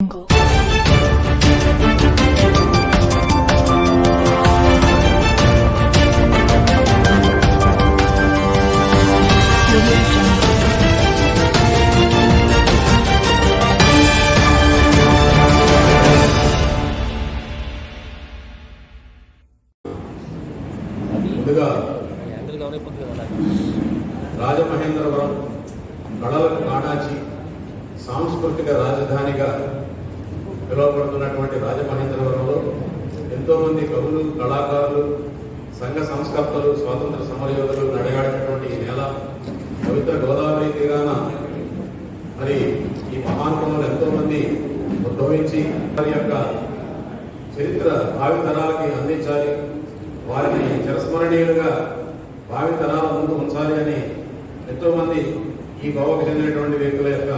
jungle. Rajamahendravaram కళలకు కాడాచి సాంస్కృతిక రాజ పిలువబడుతున్నటువంటి రాజమహేంద్రవరంలో ఎంతోమంది కవులు కళాకారులు సంఘ సంస్కర్తలు స్వాతంత్ర సమరయోధులు నడగాడినటువంటి ఈ నేల పవిత్ర గోదావరి తీరాన మరి ఈ మహానుభావులు ఎంతోమంది ఉద్భవించి వారి యొక్క చరిత్ర భావితరాలకి అందించాలి. వారిని చిరస్మరణీయులుగా భావితరాల ముందు ఉంచాలి అని ఎంతోమంది ఈ గోవకు చెందినటువంటి వ్యక్తుల యొక్క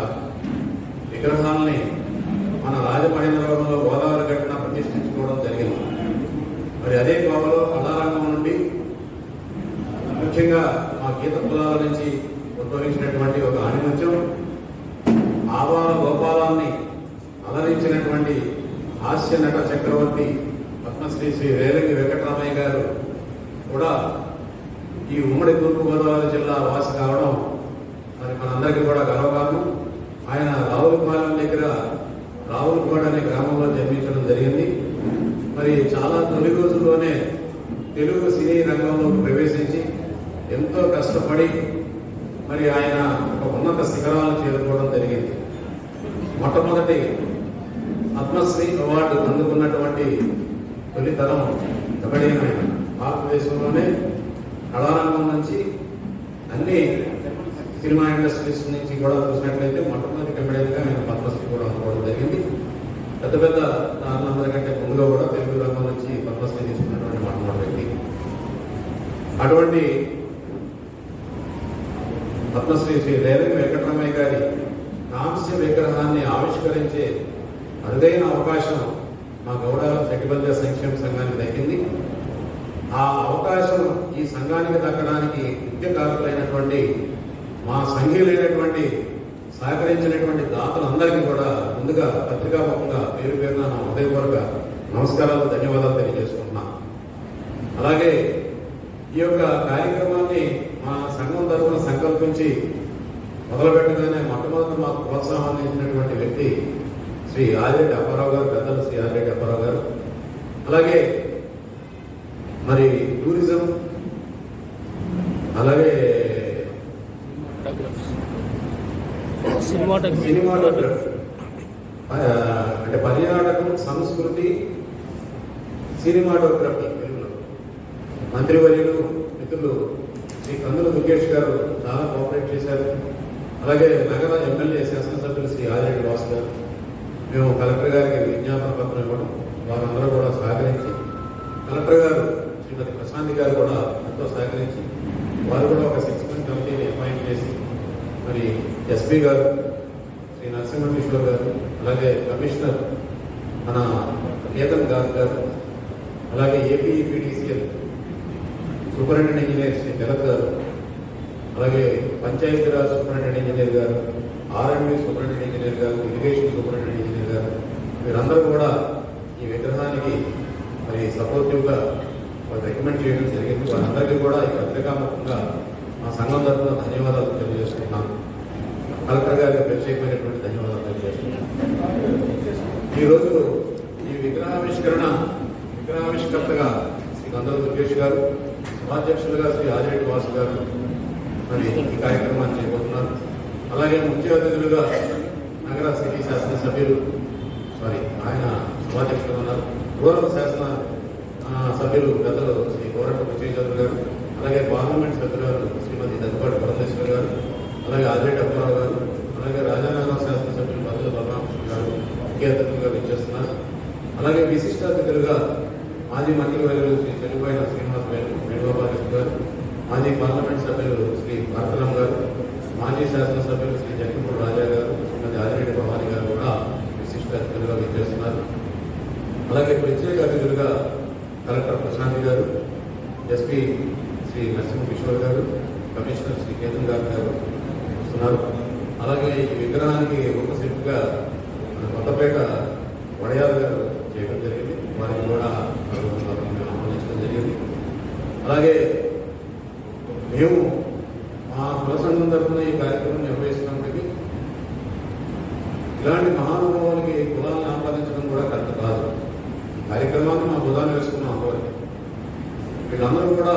విగ్రహాలని మన రాజమహేంద్రవరంలో గోదావరి ఘటన ప్రతిష్ఠించుకోవడం మరి అదే గోవలో కళారంగం నుండి ముఖ్యంగా మా గీత కులాల నుంచి ఉద్భవించినటువంటి ఒక ఆణిముత్యం ఆవాల గోపాలాన్ని అలరించినటువంటి హాస్య నట చక్రవర్తి పద్మశ్రీ శ్రీ రేలంగి వెంకటరామయ్య గారు కూడా ఈ ఉమ్మడి తూర్పుగోదావరి జిల్లా వాసి కావడం మరి మనందరికీ కూడా గర్వకారణం. ఆయన తెలుగు సినీ రంగంలో ప్రవేశించి ఎంతో కష్టపడి మరి ఆయన ఒక ఉన్నత శిఖరాలను చేరుకోవడం జరిగింది. మొట్టమొదటి పద్మశ్రీ అవార్డు అందుకున్నటువంటి తొలితరం కబడ్డీన భారతదేశంలోనే కళారంగం నుంచి అన్ని సినిమా ఇండస్ట్రీస్ నుంచి కూడా చూసినట్లయితే మొట్టమొదటి కబడ్డీగా ఆయన పద్మశ్రీ కూడా అందుకోవడం జరిగింది. పెద్ద పెద్ద దారులందరికంటే ముందుగా కూడా తెలుగు రంగం నుంచి పద్మశ్రీ తీసుకున్నటువంటి అటువంటి పద్మశ్రీ శ్రీ రేవంగి వెంకటరమయ్య గారి కాంస్య విగ్రహాన్ని ఆవిష్కరించే అరుదైన అవకాశం మా గౌడ శకిబల్య సంక్షేమ సంఘానికి దక్కింది. ఆ అవకాశం ఈ సంఘానికి దక్కడానికి ముఖ్య కారకులైనటువంటి మా సంఘీయులైనటువంటి సహకరించినటువంటి దాతలందరికీ కూడా ముందుగా పత్రికాముఖంగా పేరు పేరున నా హృదయపూర్వక నమస్కారాలు ధన్యవాదాలు తెలియజేసుకుంటున్నాను అలాగే ఈ యొక్క కార్యక్రమాన్ని మా సంఘం తరఫున సంకల్పించి మొదలుపెట్టగానే మొట్టమొదటి మాకు ప్రోత్సాహం అందించినటువంటి వ్యక్తి శ్రీ ఆదిరెడ్డి అప్పారావు గారు పెద్దలు శ్రీ ఆదిరెడ్డి అప్పారావు గారు. అలాగే మరి టూరిజం అలాగే సినిమాటోగ్రఫీ అంటే పర్యాటకం సంస్కృతి సినిమాటోగ్రఫీ మంత్రివర్యులు మిత్రులు శ్రీ కందుల దుర్గేష్ గారు చాలా కోఆపరేట్ చేశారు. అలాగే నగర ఎమ్మెల్యే శాసనసభ్యులు శ్రీ ఆదిరెడ్డి వాసు గారు. మేము కలెక్టర్ గారికి విజ్ఞాపన పత్రం ఇవ్వడం వారందరూ కూడా సహకరించి కలెక్టర్ గారు శ్రీమతి ప్రశాంతి గారు కూడా ఎంతో సహకరించి వారు కూడా ఒక సిక్స్ మంత్ కమిటీని అపాయింట్ చేసి మరి ఎస్పీ గారు శ్రీ నరసింహ గారు అలాగే కమిషనర్ మన కేతన్ గారు గారు అలాగే AP EPDCL superintendent engineer Shri Jagat గారు అలాగే పంచాయతీరాజ్ సూపరింటెండెంట్ ఇంజనీర్ గారు R and B superintendent engineer గారు ఇరిగేషన్ సూపరింటెండెంట్ ఇంజనీర్ మీరందరూ వీరందరూ కూడా ఈ విగ్రహానికి మరి సపోర్టివ్గా వాళ్ళు రికమెండ్ చేయడం జరిగింది. వారందరికీ కూడా ఈ పత్రికాముఖంగా మా సంఘం తరఫున ధన్యవాదాలు తెలియజేస్తున్నాను. కలెక్టర్ గారికి ప్రత్యేకమైనటువంటి ధన్యవాదాలు తెలియజేస్తున్నాను. ఈరోజు ఈ విగ్రహావిష్కరణ విగ్రహావిష్కర్తగా శ్రీ గంధర్వ దుర్గేష్ గారు ఉపాధ్యక్షులుగా శ్రీ ఆదిరెడ్డి వాసు గారు మరి ఈ కార్యక్రమాన్ని చేయబోతున్నారు. అలాగే ముఖ్య అతిథులుగా నగర సిటీ శాసనసభ్యులు సారీ ఆయన ఉపాధ్యక్షులు ఉన్నారు గౌరవ శాసన సభ్యులు పెద్దలు శ్రీ కోరట విజయచంద్ర గారు అలాగే పార్లమెంట్ సభ్యురాలు శ్రీమతి దగ్గపాటి పరమేశ్వర్ గారు అలాగే ఆదిరెడ్డి అప్పారావు గారు అలాగే రాజానగరం శాసనసభ్యులు పద్దుల బలరామకృష్ణ గారు ముఖ్య అతిథులుగా విచ్చేస్తున్నారు. అలాగే విశిష్ట అతిథులుగా మాజీ మంత్రివర్యులు శ్రీ చెరుపైన శ్రీనివాస వేణు వేణుగోపాలకృష్ణ గారు మాజీ పార్లమెంట్ సభ్యులు శ్రీ భారతరామ్ గారు మాజీ శాసనసభ్యులు శ్రీ జగన్మోహన్ రాజా గారు శ్రీమతి ఆదిరెడ్డి భవానీ అతిథులుగా విచ్చేస్తున్నారు. అలాగే ప్రత్యేక అతిథులుగా కలెక్టర్ ప్రశాంత్ గారు ఎస్పీ శ్రీ నరసింహ కిషోర్ గారు కమిషనర్ శ్రీ కేతన్ గారు గారు వస్తున్నారు. అలాగే ఈ విగ్రహానికి రూపశిల్పిగా మన కొత్తపేట చేయడం జరిగింది. వారికి కూడా ఆహ్వానించడం జరిగింది. అలాగే మేము మా కుల సంఘం తరఫున ఈ కార్యక్రమం ఇలాంటి మహానుభావులకి కులాలను ఆపాదించడం కూడా కరెక్ట్ కాదు. కార్యక్రమాన్ని మా బుధాన్ని వేసుకున్నాం అంతవరకు వీళ్ళందరూ కూడా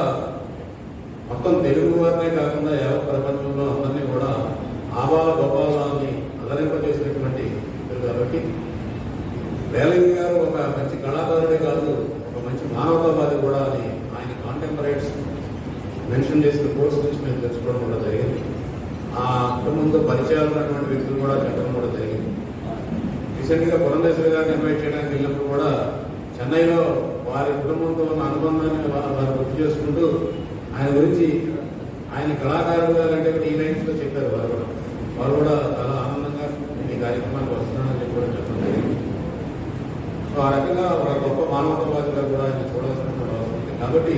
మొత్తం తెలుగు వారినే కాకుండా యావత్ ప్రపంచంలో అందరినీ కూడా ఆబాల గోపాలని అదరింపజేసినటువంటి కాబట్టి వేలంగి గారు ఒక మంచి కళాకారుడే కాదు ఒక మంచి మానవతావాది కూడా అని ఆయన కాంటెంపరేట్స్ మెన్షన్ చేసిన కోర్స్ గురించి మేము తెలుసుకోవడం కూడా జరిగింది. ఆ కుటుంబంతో పరిచయాలు ఉన్నటువంటి వ్యక్తులు కూడా చెప్పడం కూడా జరిగింది. రీసెంట్గా పురంధేశ్వరి గారిని ఇన్వైట్ చేయడానికి వెళ్ళినప్పుడు కూడా చెన్నైలో వారి కుటుంబంతో ఉన్న అనుబంధాన్ని వారు గుర్తు చేసుకుంటూ ఆయన గురించి ఆయన కళాకారుడుగా అంటే ఈ లైన్స్లో చెప్పారు వారు కూడా. వారు కూడా చాలా ఆనందంగా ఈ కార్యక్రమానికి వస్తున్నారని చెప్పి కూడా చెప్పడం జరిగింది. సో ఆ రకంగా ఒక గొప్ప మానవతావాదిగా కూడా ఆయన చూడాల్సినటువంటి అవసరం ఉంది. కాబట్టి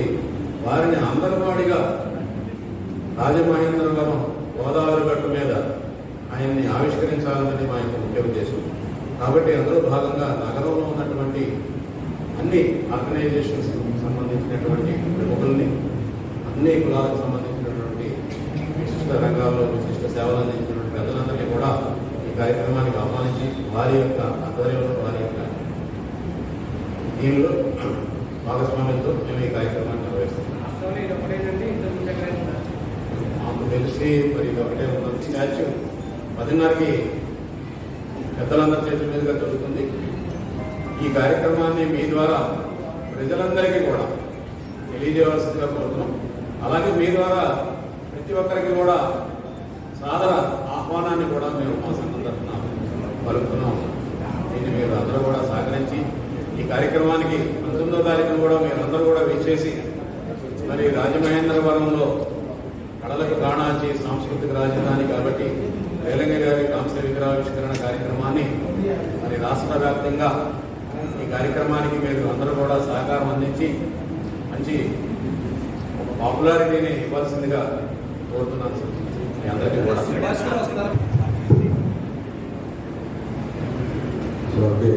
వారిని అంగన్వాడిగా రాజమహేంద్రవరం గోదావరి గట్టు మీద ఆయన్ని ఆవిష్కరించాలన్నది మా యొక్క ముఖ్య ఉద్దేశం. కాబట్టి అందులో భాగంగా నగరంలో ఉన్నటువంటి అన్ని ఆర్గనైజేషన్స్ సంబంధించినటువంటి ప్రముఖుల్ని అన్ని కులాలకు సంబంధించినటువంటి విశిష్ట రంగాల్లో విశిష్ట సేవలు అందించినటువంటి ప్రజలందరినీ కూడా ఈ కార్యక్రమానికి ఆహ్వానించి వారి యొక్క ఆధ్వర్యంలో వారి యొక్క దీనిలో భాగస్వామ్యంతో మేము ఈ కార్యక్రమాన్ని నిర్వహిస్తున్నాం? మాకు తెలిసి మరి ఒకటే ఉన్నది. స్టాచ్యూ పదిన్నరకి పెద్దలందరి చేతుల మీదుగా జరుగుతుంది. ఈ కార్యక్రమాన్ని మీ ద్వారా ప్రజలందరికీ కూడా తెలియజేయవలసిందిగా కోరుతున్నాం. అలాగే మీ ద్వారా ప్రతి ఒక్కరికి కూడా సాదర ఆహ్వానాన్ని కూడా మేము మా సంఘం తరఫున పలుకుతున్నాం. దీన్ని మీరు అందరూ కూడా సహకరించి ఈ కార్యక్రమానికి పంతొమ్మిదో తారీఖున కూడా మీరందరూ కూడా విచ్చేసి మరి రాజమహేంద్రవరంలో కళలకు కాణాచి సాంస్కృతిక రాజధాని కాబట్టి రేలంగి గారి కాంస్య విగ్రహావిష్కరణ కార్యక్రమాన్ని మరి రాష్ట్ర వ్యాప్తంగా ఈ కార్యక్రమానికి మీరు అందరూ కూడా సహకారం అందించి మంచి పాపులారిటీని ఇవ్వాల్సిందిగా కోరుతున్నాను సార్. మీ అందరికీ కూడా స్వర్గీయ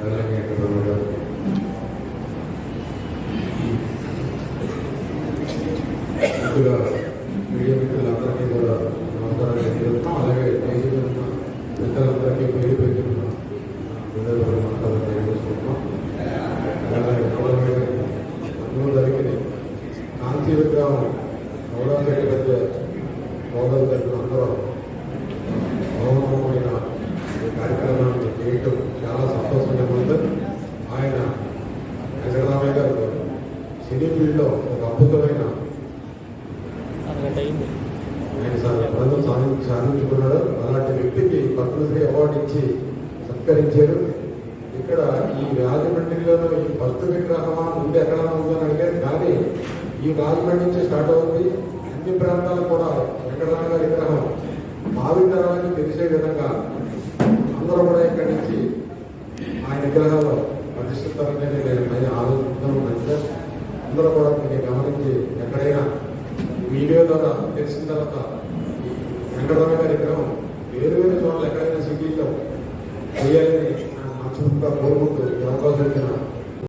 రేలంగి వెంకటరమణ గారికి ముందుగా మీడియా మిత్రులందరికీ కూడా నమస్కారాలు తెలియజేస్తున్నాం అలాగే వేదిక మీద ఉన్న మిత్రులందరికీ పేరు పెట్టుకున్న హృదయపూర్వక నమస్కారాలు తెలియజేస్తున్నాం అలాగే గౌరవమైన పంతొమ్మిది తారీఖుని కాంతి విగ్రహం గౌరవ మధ్య గౌరవ తరపున అందరూ మౌనమైన ఈ కార్యక్రమాన్ని చేయటం చాలా సంతోషంగా ఉంది ఆయన వెంకటరామయ్య గారు ఫీల్డ్లో ఒక అద్భుతమైన ఆయన సా- పదం సాధించి సాధించుకున్నాడు. అలాంటి వ్యక్తికి పద్మశ్రీ అవార్డు ఇచ్చి సత్కరించారు. ఇక్కడ ఈ రాజమండ్రిలోనూ ఈ భక్తు విగ్రహమా ముందు ఎక్కడ ఉందని అడిగారు. కానీ ఈ రాజమండ్రి నుంచి స్టార్ట్ అవుతుంది. అన్ని ప్రాంతాలు కూడా వెంకటరామ గారి విగ్రహం భావితరాలకు తెలిసే విధంగా అందరూ కూడా ఇక్కడి నుంచి ఆయన విగ్రహాలు ప్రతిష్ఠితారని నేను అందరూ కూడా దీన్ని గమనించి ఎక్కడైనా వీడియో ద్వారా తెలిసిన తర్వాత ఈ వెంకటరామ గారి విగ్రహం వేరు వేరు చోట్ల ఎక్కడైనా సిటీలో చేయాలని మనస్ఫూర్తిగా కోరుకుంటూ అవకాశం ఇచ్చిన